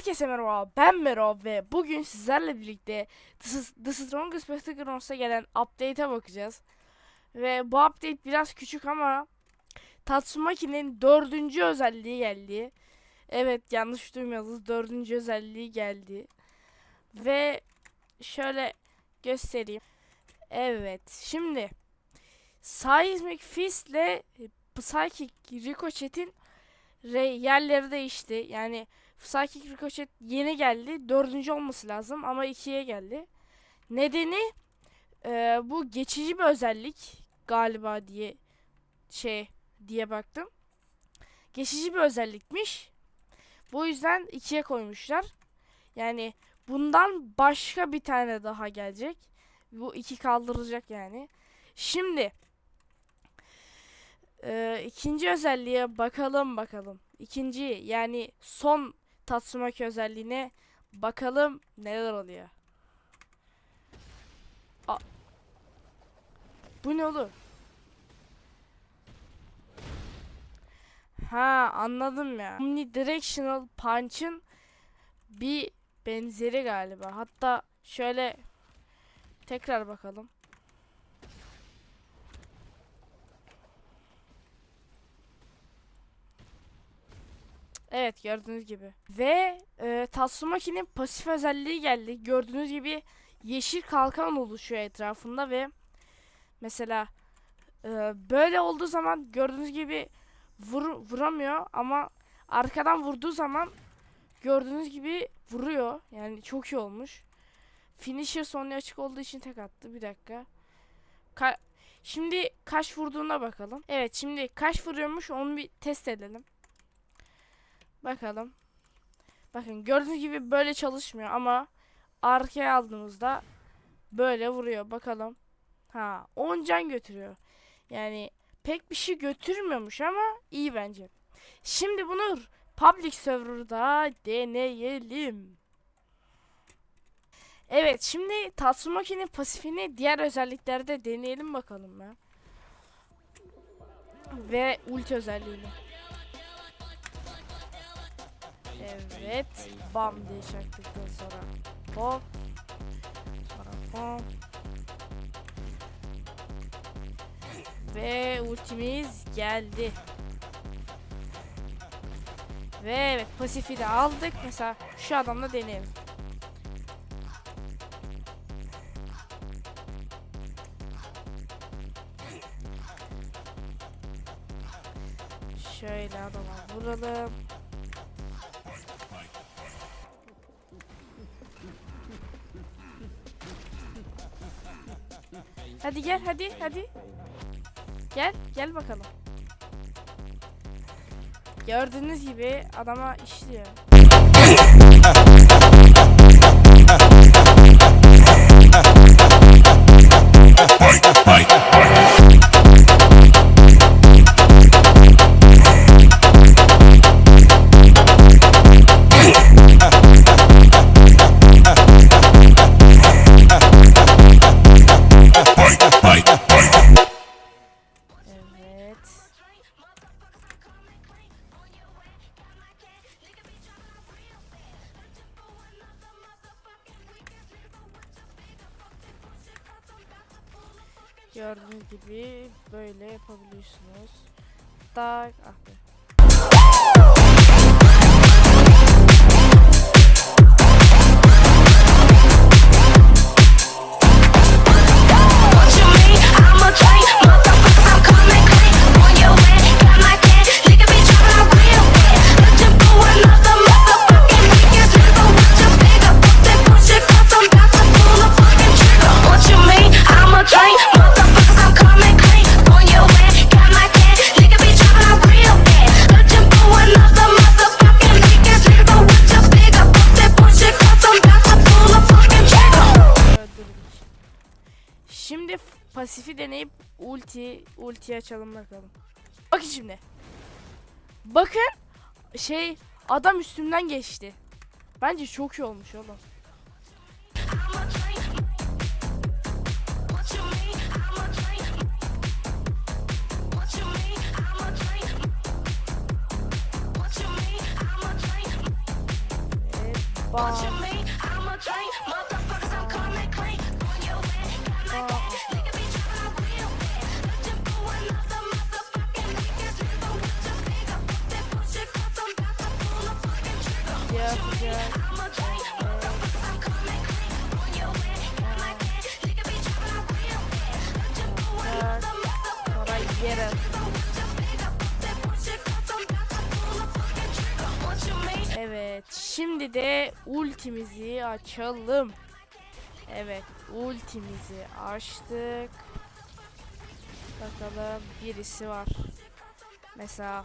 Herkese merhaba, ben Mero ve bugün sizlerle birlikte The, Strongest Battlegrounds'a gelen update'e bakacağız. Ve bu update biraz küçük ama Tatsumaki'nin dördüncü özelliği geldi. Evet yanlış duymadınız, dördüncü özelliği geldi. Ve şöyle göstereyim. Evet, şimdi Seismic Fist ile Psychic Ricochet'in yerleri değişti. Yani Psychic Ricochet yeni geldi. Dördüncü olması lazım ama ikiye geldi. Nedeni e, bu geçici bir özellik galiba diye şey diye baktım. Geçici bir özellikmiş. Bu yüzden ikiye koymuşlar. Yani bundan başka bir tane daha gelecek. Bu iki kaldıracak yani. Şimdi e, ikinci özelliğe bakalım bakalım. İkinci yani son Tatsumaki özelliğine bakalım neler oluyor. A Bu ne olur? Ha anladım ya. Omnidirectional Punch'ın bir benzeri galiba. Hatta şöyle tekrar bakalım. Evet gördüğünüz gibi. Ve e, Tatsumaki'nin pasif özelliği geldi. Gördüğünüz gibi yeşil kalkan oluşuyor etrafında ve mesela e, böyle olduğu zaman gördüğünüz gibi vur, vuramıyor ama arkadan vurduğu zaman gördüğünüz gibi vuruyor. Yani çok iyi olmuş. Finisher sonu açık olduğu için tek attı. Bir dakika. Ka- şimdi kaç vurduğuna bakalım. Evet şimdi kaç vuruyormuş onu bir test edelim. Bakalım. Bakın gördüğünüz gibi böyle çalışmıyor ama arkaya aldığımızda böyle vuruyor. Bakalım. Ha 10 can götürüyor. Yani pek bir şey götürmüyormuş ama iyi bence. Şimdi bunu public server'da deneyelim. Evet şimdi Tatsumaki'nin pasifini diğer özelliklerde deneyelim bakalım ya. Ve ulti özelliğini. Evet. Bam diye çaktıktan sonra hop. Sonra bam. Ve ultimiz geldi. Ve evet pasifi de aldık. Mesela şu adamla deneyelim. Şöyle adama vuralım. Hadi gel hadi hadi. Gel gel bakalım. Gördüğünüz gibi adama işliyor. Evet. Gördüğünüz gibi böyle yapabiliyorsunuz. Tak ah be. Pasifi deneyip ulti ulti açalım bakalım. Bakın şimdi. Bakın şey adam üstümden geçti. Bence çok iyi olmuş oğlum. I'm yere Evet, şimdi de ultimizi açalım. Evet, ultimizi açtık. Bakalım birisi var. Mesela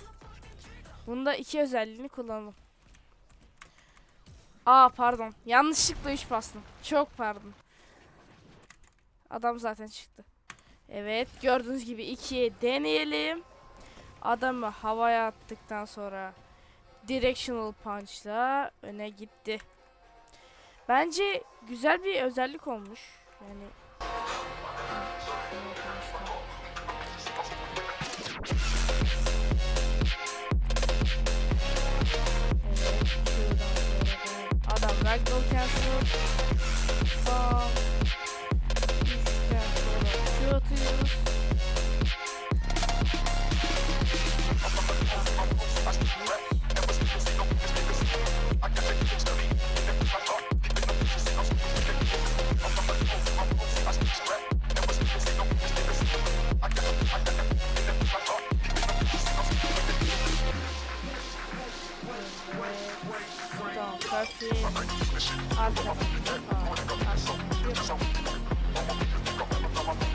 bunda iki özelliğini kullanalım. Aa pardon. Yanlışlıkla 3 bastım. Çok pardon. Adam zaten çıktı. Evet, gördüğünüz gibi ikiye deneyelim. Adamı havaya attıktan sonra directional punch'la öne gitti. Bence güzel bir özellik olmuş. Yani Fall.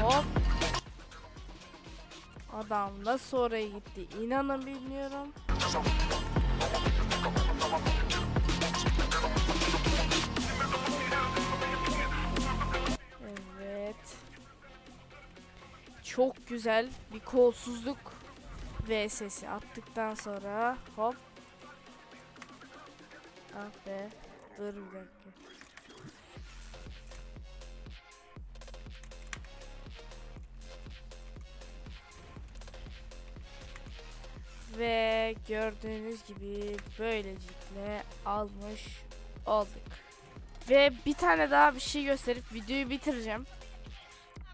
Hop. Adam nasıl oraya gitti inanın bilmiyorum. Evet. Çok güzel bir kolsuzluk VS'si attıktan sonra hop. Ah be. Dur bir dakika. Ve gördüğünüz gibi böylelikle almış olduk. Ve bir tane daha bir şey gösterip videoyu bitireceğim.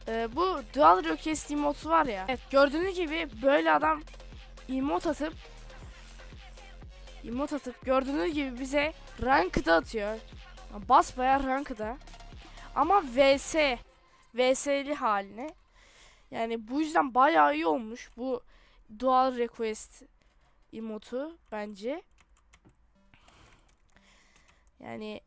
Ee, bu Dual Request emote'u var ya. Evet gördüğünüz gibi böyle adam emote atıp emote atıp gördüğünüz gibi bize ranked atıyor. Basbaya rankeda. Ama VS VS'li haline. Yani bu yüzden bayağı iyi olmuş bu Dual Request emotu bence. Yani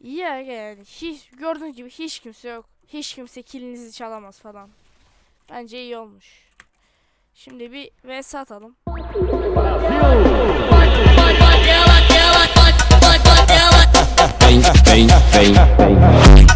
iyi ya yani hiç gördüğünüz gibi hiç kimse yok. Hiç kimse kilinizi çalamaz falan. Bence iyi olmuş. Şimdi bir vs atalım. bang, bang, bang, bang.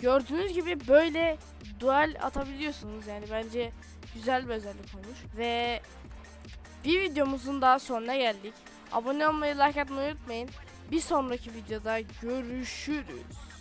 Gördüğünüz gibi böyle dual atabiliyorsunuz yani bence güzel bir özellik olmuş. Ve bir videomuzun daha sonuna geldik. Abone olmayı, like atmayı unutmayın. Bir sonraki videoda görüşürüz.